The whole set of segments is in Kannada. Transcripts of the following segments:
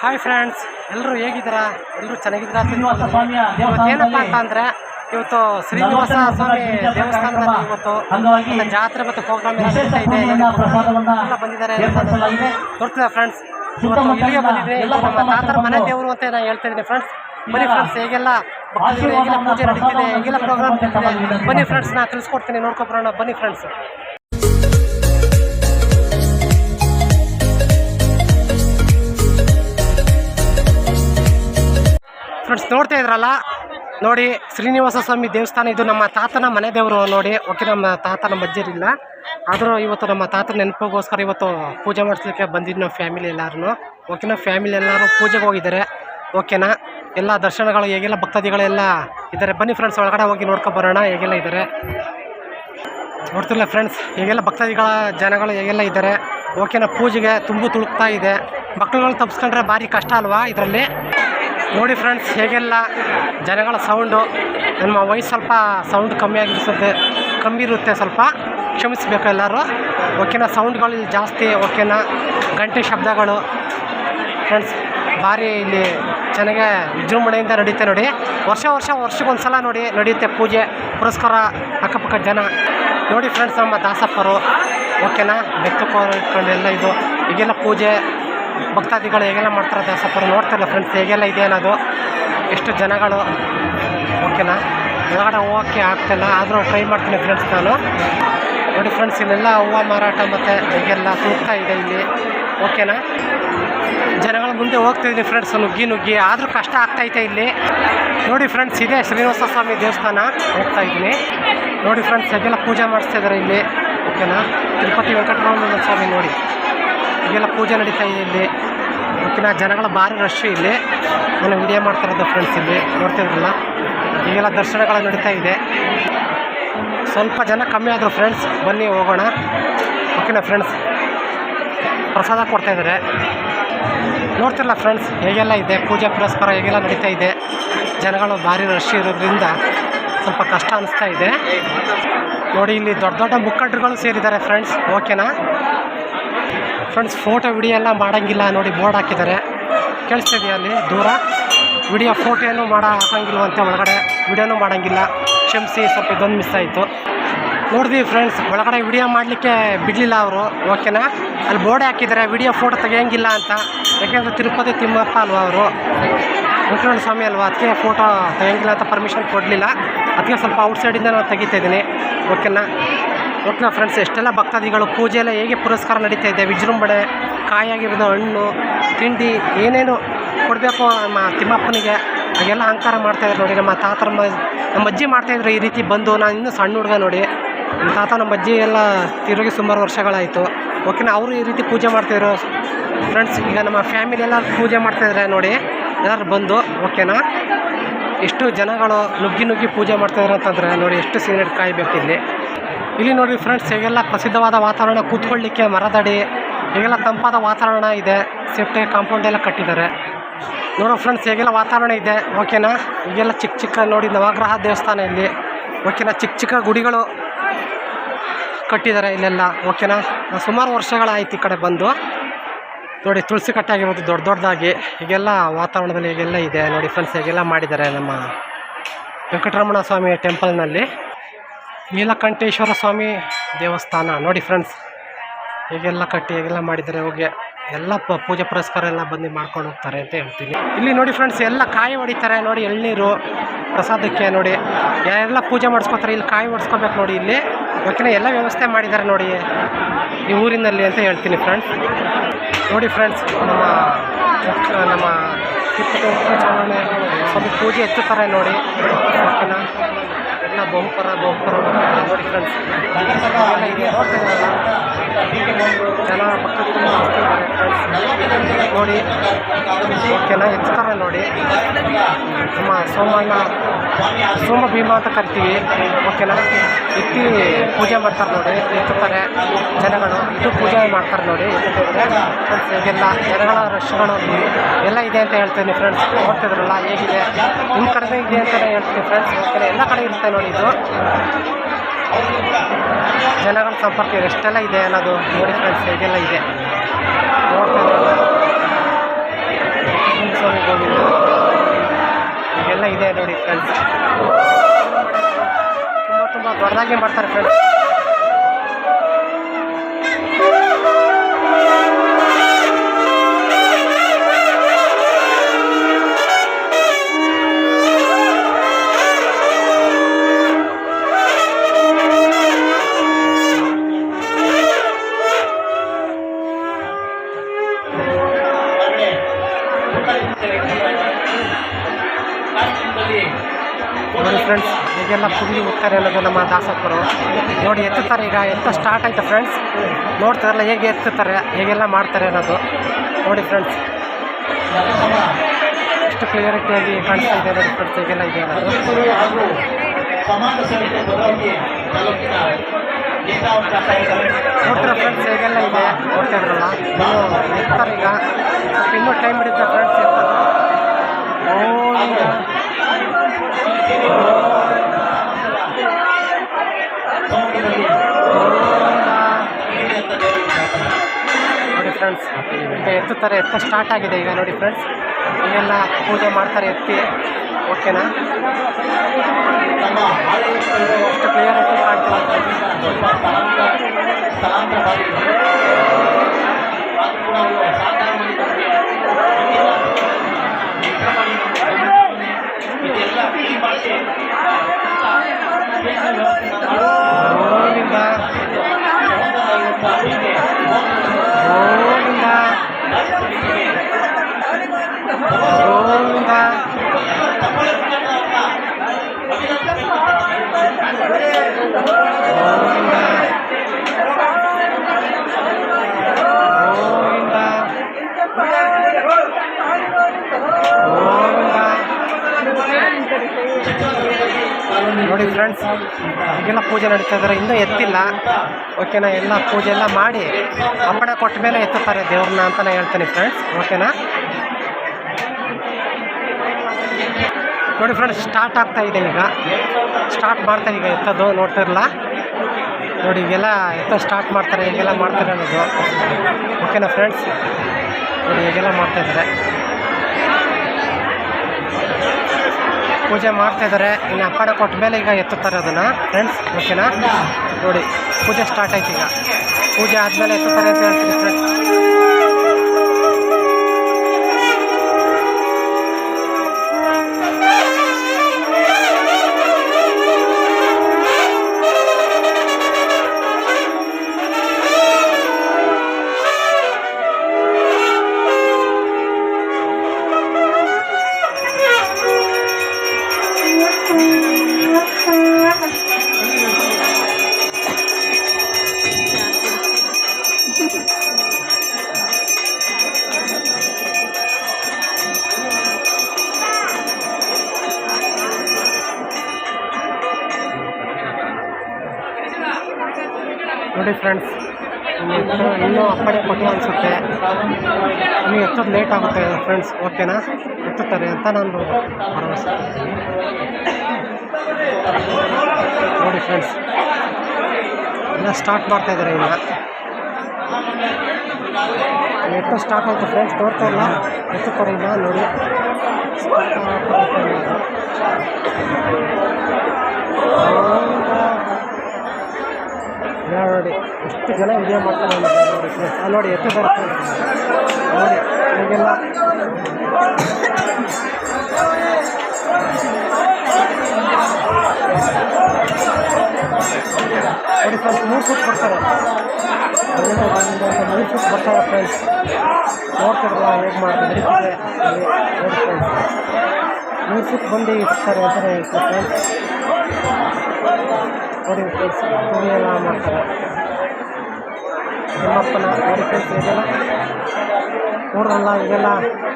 ಹಾಯ್ ಫ್ರೆಂಡ್ಸ್ ಎಲ್ಲರೂ ಹೇಗಿದ್ದೀರಾ? ಎಲ್ಲರೂ ಚೆನ್ನಾಗಿದ್ದೀರಾ ಇವತ್ತು ಏನಪ್ಪ ಅಂತ ಅಂದರೆ ಇವತ್ತು ಶ್ರೀನಿವಾಸ ಸ್ವಾಮಿ ದೇವಸ್ಥಾನದಲ್ಲಿ ಇವತ್ತು ಜಾತ್ರೆ ಮತ್ತು ಪ್ರೋಗ್ರಾಮ್ ಇದೆ. ಎಲ್ಲ ಬಂದಿದ್ದಾರೆ ತೋರ್ತಿದೆ ಫ್ರೆಂಡ್ಸ್ ಇವತ್ತು ಇಲ್ಲಿಗೆ ಬಂದಿದೆ ನಮ್ಮ ತಾತರ ಮನೆ ದೇವರು ಅಂತ ನಾನು ಹೇಳ್ತಾ ಇದ್ದೀನಿ ಫ್ರೆಂಡ್ಸ್ ಬನ್ನಿ ಫ್ರೆಂಡ್ಸ್ ಹೇಗೆಲ್ಲ ಭಕ್ತರು ಹೇಗೆಲ್ಲ ಪೂಜೆ ನಡೀತಿದೆ ಹೇಗೆಲ್ಲ ಪ್ರೋಗ್ರಾಮ್ ನಡೀತಿದೆ. ಬನ್ನಿ ಫ್ರೆಂಡ್ಸ್ ನಾನು ತಿಳಿಸ್ಕೊಡ್ತೀನಿ ನೋಡ್ಕೊಬರೋಣ ಬನ್ನಿ ಫ್ರೆಂಡ್ಸ್ ಫ್ರೆಂಡ್ಸ್, ನೋಡ್ತಾ ಇದ್ರಲ್ಲ? ನೋಡಿ, ಶ್ರೀನಿವಾಸ ಸ್ವಾಮಿ ದೇವಸ್ಥಾನ, ಇದು ನಮ್ಮ ತಾತನ ಮನೆ ದೇವರು ನೋಡಿ. ಓಕೆ, ನಮ್ಮ ತಾತನ ಮಧ್ಯ ಅಜ್ಜರಿಲ್ಲ ಆದರೂ ಇವತ್ತು ನಮ್ಮ ತಾತನ ನೆನಪಿಗೋಸ್ಕರ ಇವತ್ತು ಪೂಜೆ ಮಾಡಿಸ್ಲಿಕ್ಕೆ ಬಂದಿದ್ದು ನಾವು ಫ್ಯಾಮಿಲಿ ಎಲ್ಲರೂ ಓಕೆನಾ ಫ್ಯಾಮಿಲಿ ಎಲ್ಲರೂ ಪೂಜೆಗೆ ಹೋಗಿದ್ದಾರೆ. ಓಕೆನಾ? ಎಲ್ಲ ದರ್ಶನಗಳು ಹೇಗೆಲ್ಲ, ಭಕ್ತಾದಿಗಳೆಲ್ಲ ಇದ್ದಾರೆ? ಬನ್ನಿ ಫ್ರೆಂಡ್ಸ್ ಒಳಗಡೆ ಹೋಗಿ ನೋಡ್ಕೊ ಬರೋಣ, ಹೇಗೆಲ್ಲ ಇದ್ದಾರೆ? ನೋಡ್ತಿರಲ್ಲ ಫ್ರೆಂಡ್ಸ್ ಹೇಗೆಲ್ಲ ಭಕ್ತಾದಿಗಳ ಜನಗಳು ಹೇಗೆಲ್ಲ ಇದ್ದಾರೆ? ಓಕೆನಾ ಪೂಜೆಗೆ ತುಂಬು ತುಳುಕ್ತಾ ಇದೆ. ಮಕ್ಕಳುಗಳು ತಪ್ಪಿಸ್ಕೊಂಡ್ರೆ ಭಾರಿ ಕಷ್ಟ ಅಲ್ವಾ ಇದರಲ್ಲಿ? ನೋಡಿ ಫ್ರೆಂಡ್ಸ್ ಹೇಗೆಲ್ಲ ಜನಗಳ ಸೌಂಡು ನಮ್ಮ ವಯಸ್ಸು ಸ್ವಲ್ಪ ಸೌಂಡ್ ಕಮ್ಮಿ ಆಗಿರಿಸುತ್ತೆ ಕಮ್ಮಿ ಇರುತ್ತೆ, ಸ್ವಲ್ಪ ಕ್ಷಮಿಸಬೇಕು ಎಲ್ಲರೂ. ಓಕೆನಾ ಸೌಂಡ್ಗಳು ಇಲ್ಲಿ ಜಾಸ್ತಿ ಓಕೆನಾ ಗಂಟೆ ಶಬ್ದಗಳು. ಫ್ರೆಂಡ್ಸ್ ಭಾರಿ ಇಲ್ಲಿ ಚೆನ್ನಾಗೆ ವಿಜೃಂಭಣೆಯಿಂದ ನಡೀತೆ ನೋಡಿ. ವರ್ಷ ವರ್ಷ ವರ್ಷಕ್ಕೊಂದು ಸಲ ನೋಡಿ, ನಡೆಯುತ್ತೆ ಪೂಜೆ, ಪುರಸ್ಕಾರ, ಅಕ್ಕಪಕ್ಕ ಜನ. ನೋಡಿ ಫ್ರೆಂಡ್ಸ್ ನಮ್ಮ ದಾಸಪ್ಪರು. ಓಕೆನಾ ಬೆತ್ತಕೋರು ಇಟ್ಕೊಂಡು ಎಲ್ಲ ಇದು, ಈಗೆಲ್ಲ ಪೂಜೆ ಭಕ್ತಾದಿಗಳು ಹೇಗೆಲ್ಲ ಮಾಡ್ತಾರೆ ಸ್ವಲ್ಪ ನೋಡ್ತಾರಲ್ಲ ಫ್ರೆಂಡ್ಸ್ ಹೇಗೆಲ್ಲ ಇದೆ ಅನ್ನೋದು. ಎಷ್ಟು ಜನಗಳು. ಓಕೆನಾ ಒಳಗಡೆ ಹೋಗೋಕ್ಕೆ ಆಗ್ತಿಲ್ಲ, ಆದರೂ ಟ್ರೈ ಮಾಡ್ತೀನಿ ಫ್ರೆಂಡ್ಸ್ ನಾನು. ನೋಡಿ ಫ್ರೆಂಡ್ಸ್ ಇಲ್ಲೆಲ್ಲ ಹೂವು ಮಾರಾಟ ಮತ್ತು ಹೀಗೆಲ್ಲ ತುಳ್ತಾ ಇದೆ ಇಲ್ಲಿ. ಓಕೆನಾ ಜನಗಳ ಮುಂದೆ ಹೋಗ್ತಿದ್ದೀನಿ ಫ್ರೆಂಡ್ಸ್ ನುಗ್ಗಿ ನುಗ್ಗಿ. ಆದರೂ ಕಷ್ಟ ಆಗ್ತೈತೆ ಇಲ್ಲಿ. ನೋಡಿ ಫ್ರೆಂಡ್ಸ್ ಇದೆ ಶ್ರೀನಿವಾಸ ಸ್ವಾಮಿ ದೇವಸ್ಥಾನ ಹೋಗ್ತಾ ಇದ್ದೀನಿ. ನೋಡಿ ಫ್ರೆಂಡ್ಸ್ ಹೇಗೆಲ್ಲ ಪೂಜೆ ಮಾಡಿಸ್ತಾ ಇದ್ದಾರೆ ಇಲ್ಲಿ. ಓಕೆನಾ ತಿರುಪತಿ ವೆಂಕಟರಮಣ ಸ್ವಾಮಿ ನೋಡಿ. ಈಗೆಲ್ಲ ಪೂಜೆ ನಡೀತಾ ಇದೆ. ಇಲ್ಲಿ ಮುಖ್ಯ ಜನಗಳ ಭಾರಿ ರಶ್ ಇಲ್ಲಿ. ನಾನು ವಿಡಿಯೋ ಮಾಡ್ತಾ ಇರೋದು ಫ್ರೆಂಡ್ಸ್ ಇಲ್ಲಿ ನೋಡ್ತಿದ್ರಲ್ಲ ಈಗೆಲ್ಲ ದರ್ಶನಗಳು ನಡೀತಾ ಇದೆ. ಸ್ವಲ್ಪ ಜನ ಕಮ್ಮಿ ಆದರು ಫ್ರೆಂಡ್ಸ್ ಬನ್ನಿ ಹೋಗೋಣ. ಓಕೆನಾ ಫ್ರೆಂಡ್ಸ್ ಪ್ರಸಾದ ಕೊಡ್ತಾ ಇದ್ದಾರೆ ನೋಡ್ತಿರಲ್ಲ ಫ್ರೆಂಡ್ಸ್ ಹೇಗೆಲ್ಲ ಇದೆ? ಪೂಜೆ ಪುರಸ್ಕಾರ ಹೇಗೆಲ್ಲ ನಡೀತಾ ಇದೆ? ಜನಗಳು ಭಾರಿ ರಶ್ ಇರೋದ್ರಿಂದ ಸ್ವಲ್ಪ ಕಷ್ಟ ಅನಿಸ್ತಾ ಇದೆ. ನೋಡಿ, ಇಲ್ಲಿ ದೊಡ್ಡ ದೊಡ್ಡ ಮುಖಂಡರುಗಳು ಸೇರಿದ್ದಾರೆ ಫ್ರೆಂಡ್ಸ್ ಓಕೆನಾ ಫ್ರೆಂಡ್ಸ್ ಫೋಟೋ ವಿಡಿಯೋ ಎಲ್ಲ ಮಾಡೋಂಗಿಲ್ಲ ನೋಡಿ ಬೋರ್ಡ್ ಹಾಕಿದ್ದಾರೆ. ಕೇಳಿಸ್ತಿದೆಯಾ ಅಲ್ಲಿ? ದೂರ? ವಿಡಿಯೋ ಫೋಟೋ ಏನು ಮಾಡೋ ಹಾಕಂಗಿಲ್ವಂತೆ ಒಳಗಡೆ. ವಿಡಿಯೋನೂ ಮಾಡೋಂಗಿಲ್ಲ. ಕ್ಷಮಿಸಿ, ಸ್ವಲ್ಪ ಇದೊಂದು ಮಿಸ್ ಆಯಿತು. ನೋಡಿದ್ವಿ ಫ್ರೆಂಡ್ಸ್ ಒಳಗಡೆ ವಿಡಿಯೋ ಮಾಡಲಿಕ್ಕೆ ಬಿಡಲಿಲ್ಲ ಅವರು ಓಕೆನಾ ಅಲ್ಲಿ ಬೋರ್ಡ್ ಹಾಕಿದ್ದಾರೆ ವಿಡಿಯೋ ಫೋಟೋ ತೆಗಿಯೋಂಗಿಲ್ಲ ಅಂತ. ಯಾಕೆಂದರೆ ತಿರುಪತಿ ತಿಮ್ಮಪ್ಪ ಅಲ್ವಾ ಅವರು? ವೆಂಕಟರಮಣ ಸ್ವಾಮಿ ಅಲ್ವಾ? ಅದಕ್ಕೆ ಫೋಟೋ ತೆಗಿಯೋಂಗಿಲ್ಲ ಅಂತ ಪರ್ಮಿಷನ್ ಕೊಡಲಿಲ್ಲ. ಅದಕ್ಕೆ ಸ್ವಲ್ಪ ಔಟ್ಸೈಡಿಂದ ನಾನು ತೆಗಿತಾ ಇದ್ದೀನಿ ಓಕೆನಾ ಓಕೆನಾ ಫ್ರೆಂಡ್ಸ್ ಎಷ್ಟೆಲ್ಲ ಭಕ್ತಾದಿಗಳು ಪೂಜೆ ಎಲ್ಲ ಹೇಗೆ ಪುರಸ್ಕಾರ ನಡೀತಾ ಇದೆ, ವಿಜೃಂಭಣೆ ಕಾಯಾಗಿರೋದು ಹಣ್ಣು, ತಿಂಡಿ, ಏನೇನು ಕೊಡಬೇಕು ನಮ್ಮ ತಿಮ್ಮಪ್ಪನಿಗೆ, ಹಾಗೆಲ್ಲ ಅಹಂಕಾರ ಮಾಡ್ತಾಯಿದ್ರು ನೋಡಿ, ನಮ್ಮ ತಾತ, ನಮ್ಮ ಅಜ್ಜಿ ಮಾಡ್ತಾಯಿದ್ರು ಈ ರೀತಿ ಬಂದು, ನಾನು ಇನ್ನೂ ಸಣ್ಣ ಹುಡುಗ ನೋಡಿ, ನಮ್ಮ ತಾತ, ನಮ್ಮ ಅಜ್ಜಿ ಎಲ್ಲ ತಿರುಗಿ ಸುಮಾರು ವರ್ಷಗಳಾಯಿತು. ಓಕೆನಾ ಅವರು ಈ ರೀತಿ ಪೂಜೆ ಮಾಡ್ತಾಯಿದ್ರು ಫ್ರೆಂಡ್ಸ್ ಈಗ ನಮ್ಮ ಫ್ಯಾಮಿಲಿ ಎಲ್ಲ ಪೂಜೆ ಮಾಡ್ತಾಯಿದ್ರೆ ನೋಡಿ, ಎಲ್ಲರೂ ಬಂದು ಓಕೆನಾ ಎಷ್ಟು ಜನಗಳು ನುಗ್ಗಿ ನುಗ್ಗಿ ಪೂಜೆ ಮಾಡ್ತಾಯಿದ್ರು ಅಂತಂದರೆ ನೋಡಿ, ಎಷ್ಟು ಸೀನಿಯರ್ ಕಾಯಬೇಕು ಇಲ್ಲಿ ನೋಡಿ ಫ್ರೆಂಡ್ಸ್ ಹೇಗೆಲ್ಲ ಪ್ರಸಿದ್ಧವಾದ ವಾತಾವರಣ ಕೂತ್ಕೊಳ್ಳಿಕ್ಕೆ ಮರದಡಿ, ಹೇಗೆಲ್ಲ ತಂಪಾದ ವಾತಾವರಣ ಇದೆ, ಸೇಫ್ಟಿ ಕಾಂಪೌಂಡ್ ಎಲ್ಲ ಕಟ್ಟಿದ್ದಾರೆ. ನೋಡೋ ಫ್ರೆಂಡ್ಸ್ ಹೇಗೆಲ್ಲ ವಾತಾವರಣ ಇದೆ ಓಕೆನಾ ಈಗೆಲ್ಲ ಚಿಕ್ಕ ಚಿಕ್ಕ ನೋಡಿ ನವಗ್ರಹ ದೇವಸ್ಥಾನ ಇಲ್ಲಿ. ಓಕೆನಾ ಚಿಕ್ಕ ಚಿಕ್ಕ ಗುಡಿಗಳು ಕಟ್ಟಿದ್ದಾರೆ ಇಲ್ಲೆಲ್ಲ ಓಕೆನಾ ಸುಮಾರು ವರ್ಷಗಳಾಯ್ತು ಈ ಕಡೆ ಬಂದು. ನೋಡಿ ತುಳಸಿ ಕಟ್ಟಾಗಿರ್ಬೋದು, ದೊಡ್ಡ ದೊಡ್ಡದಾಗಿ. ಈಗೆಲ್ಲ ವಾತಾವರಣದಲ್ಲಿ ಈಗೆಲ್ಲ ಇದೆ. ನೋಡಿ ಫ್ರೆಂಡ್ಸ್ ಹೇಗೆಲ್ಲ ಮಾಡಿದ್ದಾರೆ ನಮ್ಮ ವೆಂಕಟರಮಣ ಸ್ವಾಮಿ ಟೆಂಪಲ್ನಲ್ಲಿ ನೀಲಕಂಠೇಶ್ವರ ಸ್ವಾಮಿ ದೇವಸ್ಥಾನ. ನೋಡಿ ಫ್ರೆಂಡ್ಸ್ ಹೀಗೆಲ್ಲ ಕಟ್ಟಿ, ಹೇಗೆಲ್ಲ ಮಾಡಿದ್ದಾರೆ, ಹೋಗಿ ಎಲ್ಲ ಪೂಜೆ ಪುರಸ್ಕಾರ ಎಲ್ಲ ಬಂದು ಮಾಡ್ಕೊಂಡು ಹೋಗ್ತಾರೆ ಅಂತ ಹೇಳ್ತೀನಿ. ಇಲ್ಲಿ ನೋಡಿ ಫ್ರೆಂಡ್ಸ್ ಎಲ್ಲ ಕಾಯಿ ಹೊಡಿತಾರೆ ನೋಡಿ, ಎಳ್ನೀರು, ಪ್ರಸಾದಕ್ಕೆ ನೋಡಿ. ಎಲ್ಲ ಪೂಜೆ ಮಾಡಿಸ್ಕೊತಾರೆ, ಇಲ್ಲಿ ಕಾಯಿ ಹೊಡ್ಸ್ಕೊಬೇಕು ನೋಡಿ ಇಲ್ಲಿ. ಓಕೆನಾ ಎಲ್ಲ ವ್ಯವಸ್ಥೆ ಮಾಡಿದ್ದಾರೆ ನೋಡಿ ಈ ಊರಿನಲ್ಲಿ ಅಂತ ಹೇಳ್ತೀನಿ ಫ್ರೆಂಡ್ಸ್ ನೋಡಿ ಫ್ರೆಂಡ್ಸ್ ನಮ್ಮ ನಮ್ಮ ಸ್ವಲ್ಪ ಪೂಜೆ ಎತ್ತುತ್ತಾರೆ ನೋಡಿ. ಓಕೆನಾ ಎಲ್ಲ ಬೊಂಪರ ಬೊಂಪರ ನೋಡಿ ಫ್ರೆಂಡ್ಸ್ ನೋಡಿ. ಓಕೆನಾ? ಎತ್ತುತ್ತಾರೆ ನೋಡಿ. ನಮ್ಮ ಸೋಮಣ್ಣ, ಸೋಮ ಭೀಮ ಅಂತ ಕರಿತೀವಿ. ಓಕೆನಾ? ಎತ್ತಿ ಪೂಜೆ ಮಾಡ್ತಾರೆ ನೋಡಿ. ಎತ್ತುತ್ತಾರೆ ಜನಗಳು. ಇದು ಪೂಜೆ ಮಾಡ್ತಾರೆ ನೋಡಿ. ಫ್ರೆಂಡ್ಸ್ ಇದೆಲ್ಲ ಜನಗಳ ರಶ್ಗಳು ಎಲ್ಲ ಇದೆ ಅಂತ ಹೇಳ್ತೀನಿ ಫ್ರೆಂಡ್ಸ್ ನೋಡ್ತಿದ್ರಲ್ಲ, ಹೇಗಿದೆ? ನಿಮ್ಮ ಕಡೆ ಇದೆ ಅಂತಲೇ ಹೇಳ್ತೀನಿ ಫ್ರೆಂಡ್ಸ್ ಓಕೆನಾ? ಎಲ್ಲ ಕಡೆ ಇರುತ್ತೆ ನೋಡಿ ಇದು. ಜನಗಳ ಸಂಪರ್ಕ ಎಷ್ಟೆಲ್ಲ ಇದೆ ಅನ್ನೋದು ನೋಡಿ ಫ್ರೆಂಡ್ಸ್ ಹೇಗೆಲ್ಲ ಇದೆ. ನೋಡ್ತಾ ಫ್ರೆಂಡ್ಸ್ ತುಂಬ ತುಂಬ ದೊಡ್ಡದಾಗಿ ಮಾಡ್ತಾರೆ ಫ್ರೆಂಡ್ಸ್ ನೋಡಿ ಫ್ರೆಂಡ್ಸ್ ಹೀಗೆಲ್ಲ ಕುಂದಿ ಹೋಗ್ತಾರೆ ಅನ್ನೋದು ನಮ್ಮ ದಾಸಪ್ಪರು. ನೋಡಿ, ಎತ್ತುತ್ತಾರೆ ಈಗ ಎತ್ತ ಸ್ಟಾರ್ಟ್ ಆಯಿತು ಫ್ರೆಂಡ್ಸ್ ನೋಡ್ತಾರಲ್ಲ, ಹೇಗೆ ಎತ್ತುತ್ತಾರೆ, ಹೇಗೆಲ್ಲ ಮಾಡ್ತಾರೆ ಅನ್ನೋದು. ನೋಡಿ ಫ್ರೆಂಡ್ಸ್ ಎಷ್ಟು ಕ್ಲಿಯರಿಟಿಯಾಗಿ ಕಾಣಿಸ್ತಾ ಇದೆ ನೋಡಿ ಫ್ರೆಂಡ್ಸ್ ಹೇಗೆಲ್ಲ ಇದೆ ನೋಡ್ತೀರಾ ಫ್ರೆಂಡ್ಸ್ ಹೇಗೆಲ್ಲ ಇದೆ. ನೋಡ್ತಾ ಇದ್ರಲ್ಲ. ಎತ್ತಾರೆ ಈಗ. ಇನ್ನೂ ಟೈಮ್ ಹಿಡಿಯುತ್ತೆ ಫ್ರೆಂಡ್ಸ್ ಎತ್ತಾರೆ ಓ ನೋಡಿ ಫ್ರೆಂಡ್ಸ್ ಈಗ ಎತ್ತುತ್ತಾರೆ, ಎತ್ತ ಸ್ಟಾರ್ಟ್ ಆಗಿದೆ ಈಗ ನೋಡಿ ಫ್ರೆಂಡ್ಸ್ ಈಗೆಲ್ಲ ಪೂಜೆ ಮಾಡ್ತಾರೆ, ಎತ್ತಿ. ಓಕೆನಾ ಹಳೆಯ ಎಷ್ಟು ಕ್ಲಿಯರಿಟಿ ಕಾಣ್ತಿಲ್ಲ. Everybody ನೋಡಿ ಫ್ರೆಂಡ್ಸ್ ಈಗೆಲ್ಲ ಪೂಜೆ ನಡೀತಾ ಇದ್ದಾರೆ ಇನ್ನೂ ಎತ್ತಿಲ್ಲ. ಓಕೆನಾ ಎಲ್ಲ ಪೂಜೆ ಎಲ್ಲ ಮಾಡಿ ಅಪ್ಪಣೆ ಕೊಟ್ಟ ಮೇಲೆ ಎತ್ತುತ್ತಾರೆ ದೇವ್ರನ್ನ ಅಂತಲೇ ಹೇಳ್ತೀನಿ ಫ್ರೆಂಡ್ಸ್ ಓಕೆನಾ ನೋಡಿ ಫ್ರೆಂಡ್ಸ್ ಸ್ಟಾರ್ಟ್ ಆಗ್ತಾ ಇದೆ ಈಗ. ಸ್ಟಾರ್ಟ್ ಮಾಡ್ತಾರೆ ಈಗ ಎತ್ತೋದು ನೋಡ್ತಿರಲ್ಲ ನೋಡಿ ಈಗೆಲ್ಲ ಎತ್ತ ಸ್ಟಾರ್ಟ್ ಮಾಡ್ತಾರೆ ಈಗೆಲ್ಲ ಮಾಡ್ತಾರೆ ಅನ್ನೋದು. ಓಕೆನಾ ಫ್ರೆಂಡ್ಸ್ ನೋಡಿ ಈಗೆಲ್ಲ ಮಾಡ್ತಾ ಪೂಜೆ ಮಾಡ್ತಾ ಇದ್ದಾರೆ. ಇನ್ನು ಅಪ್ಪಾಡ ಕೊಟ್ಟ ಮೇಲೆ ಈಗ ಎತ್ತುತ್ತಾರೆ ಅದನ್ನು. ಫ್ರೆಂಡ್ಸ್ ಓಕೆನಾ ನೋಡಿ, ಪೂಜೆ ಸ್ಟಾರ್ಟ್ ಆಯ್ತು ಈಗ. ಪೂಜೆ ಆದಮೇಲೆ ಎತ್ತುತ್ತಾರೆ ಅಂತ ಹೇಳ್ತೀನಿ ಫ್ರೆಂಡ್ಸ್ ನೋಡಿ ಫ್ರೆಂಡ್ಸ್ ಇನ್ನೂ ಅಪ್ಪಡೆ ಕೊಟ್ಟು ಅನಿಸುತ್ತೆ. ನಮಗೆ ಎಷ್ಟೊತ್ತು ಲೇಟ್ ಆಗುತ್ತೆ ಫ್ರೆಂಡ್ಸ್ ಓಕೆನಾ? ಎತ್ತುತ್ತಾರೆ ಅಂತ ನಾನು ಭರವಸೆ ನೋಡಿ ಫ್ರೆಂಡ್ಸ್ ಎಲ್ಲ ಸ್ಟಾರ್ಟ್ ಮಾಡ್ತಾ ಇದ್ದಾರೆ ಇನ್ನು ಎತ್ತು ಸ್ಟಾರ್ಟ್ ಆಯಿತು ಫ್ರೆಂಡ್ಸ್ ನೋಡ್ತಾ ಇಲ್ಲ? ಎತ್ತುತ್ತಾರೆ ಇಲ್ಲ? ನೋಡಿ ಆಗ್ತಾ ಇದೆ ಈಗ. ಇಲ್ಲ ನೋಡಿ ಎಷ್ಟು ಜನ ವಿಡಿಯೋ ಮಾಡ್ತಾರೆ ನೋಡಿ ನೋಡಿ ಎಷ್ಟು friends. ನೋಡಿ. ಹೀಗೆಲ್ಲ. ನೋಡಿ ಸ್ವಲ್ಪ ಮೂರು ಫುಟ್ ಬರ್ತಾರೆ ಮೂರು ಫುಟ್ ಬರ್ತಾರೆ ಫ್ರೆಂಡ್ಸ್ ನೋಡ್ತಿರಲ್ಲ, ಹೇಗೆ ಮಾಡ್ತಾರೆ ಮೂರು ಫುಟ್ ಬಂದು ಇರ್ತಾರೆ ಅಂತ ಹೇಳ್ತಾರೆ ಫ್ರೆಂಡ್ಸ್ ನೋಡಿ ಫ್ರೆಂಡ್ಸ್ ಎಲ್ಲ ಮಾಡ್ತಾರೆ. ನಿಮ್ಮಪ್ಪನ ನೋಡಿ ಫ್ರೆಂಡ್ಸ್ ಇದೆಲ್ಲ ನೋಡ್ರಲ್ಲ ಇದೆಲ್ಲ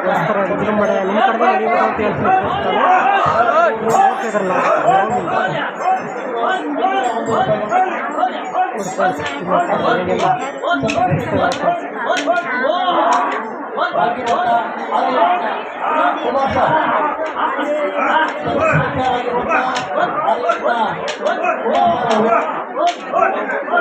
ದೇವಸ್ಥಾನ ವಿಜೃಂಭಣೆ ನಿಮ್ಮ ಕಡೆ ನಡೀಬೋದು ಅಂತ ಹೇಳ್ತೀನಿ ಫ್ರೆಂಡ್ಸ್ ನಾನು ನೀವು ನೋಡ್ತಿದ್ರಲ್ಲ ನೋಡಿ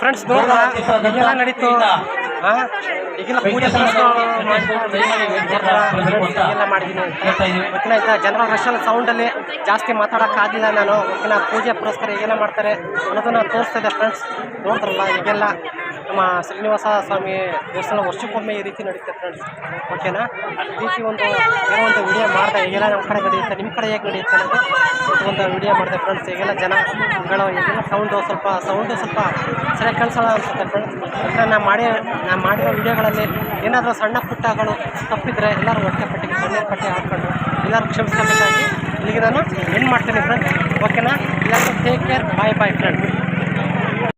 ಫ್ರೆಂಡ್ಸ್ ಈಗೆಲ್ಲ ನಡೀತು. ಈಗಿನ ಪೂಜೆ ಎಲ್ಲ ಮಾಡಿದ್ದೀನಿ ಓಕೆನಾ ಆಯ್ತಾ? ಜನರ ರಶಲ್ ಸೌಂಡಲ್ಲಿ ಜಾಸ್ತಿ ಮಾತಾಡೋಕ್ಕಾಗಿಲ್ಲ ನಾನು. ಓಕೆನಾ ಪೂಜೆ ಪುರಸ್ಕಾರ ಹೇಗೆಲ್ಲ ಮಾಡ್ತಾರೆ ಅನ್ನೋದನ್ನ ತೋರಿಸ್ತಾ ಇದೆ ಫ್ರೆಂಡ್ಸ್ ನೋಡಿದ್ರಲ್ಲ ಈಗೆಲ್ಲ. ನಮ್ಮ ಶ್ರೀನಿವಾಸ ಸ್ವಾಮಿ ದೇವಸ್ಥಾನ ವರ್ಷಕ್ಕೊಮ್ಮೆ ಈ ರೀತಿ ನಡೆಯುತ್ತೆ ಫ್ರೆಂಡ್ಸ್ ಓಕೆನಾ? ಈ ರೀತಿ ಒಂದು ಏನೋ ಒಂದು ವಿಡಿಯೋ ಮಾಡಿದೆ ಈಗೆಲ್ಲ ನಮ್ಮ ಕಡೆ ನಡೆಯುತ್ತೆ. ನಿಮ್ಮ ಕಡೆ ಹೇಗೆ ನಡೆಯುತ್ತೆ ಅನ್ನೋದು ಒಂದು ವಿಡಿಯೋ ಮಾಡಿದೆ ಫ್ರೆಂಡ್ಸ್ ಈಗೆಲ್ಲ ಜನ ಈಗೆಲ್ಲ ಸೌಂಡು ಸ್ವಲ್ಪ ಸೌಂಡು ಸ್ವಲ್ಪ ಸರಿಯಾಗಿ ಕಾಣಿಸೋಣ ಅನ್ಸುತ್ತೆ ಫ್ರೆಂಡ್ಸ್ ಅಂದರೆ ನಾನು ಮಾಡಿ ನಾನು ಮಾಡಿರೋ ವಿಡಿಯೋಗಳಲ್ಲಿ ಏನಾದರೂ ಸಣ್ಣ ಪುಟ್ಟಗಳು ತಪ್ಪಿದ್ರೆ ಎಲ್ಲರೂ ಹೊಟ್ಟೆ ಪಟ್ಟಿಗೆ ಕಣ್ಣೀರು ಪಟ್ಟಿ ಹಾಕ್ಕೊಂಡು ಎಲ್ಲರೂ ಕ್ಷಮಿಸ್ಕೋಬೇಕಾಗಿ ಇಲ್ಲಿಗೆ ನಾನು ಏನು ಮಾಡ್ತೀನಿ ಫ್ರೆಂಡ್ಸ್ ಓಕೆನಾ? ಎಲ್ಲರೂ take care bye bye friends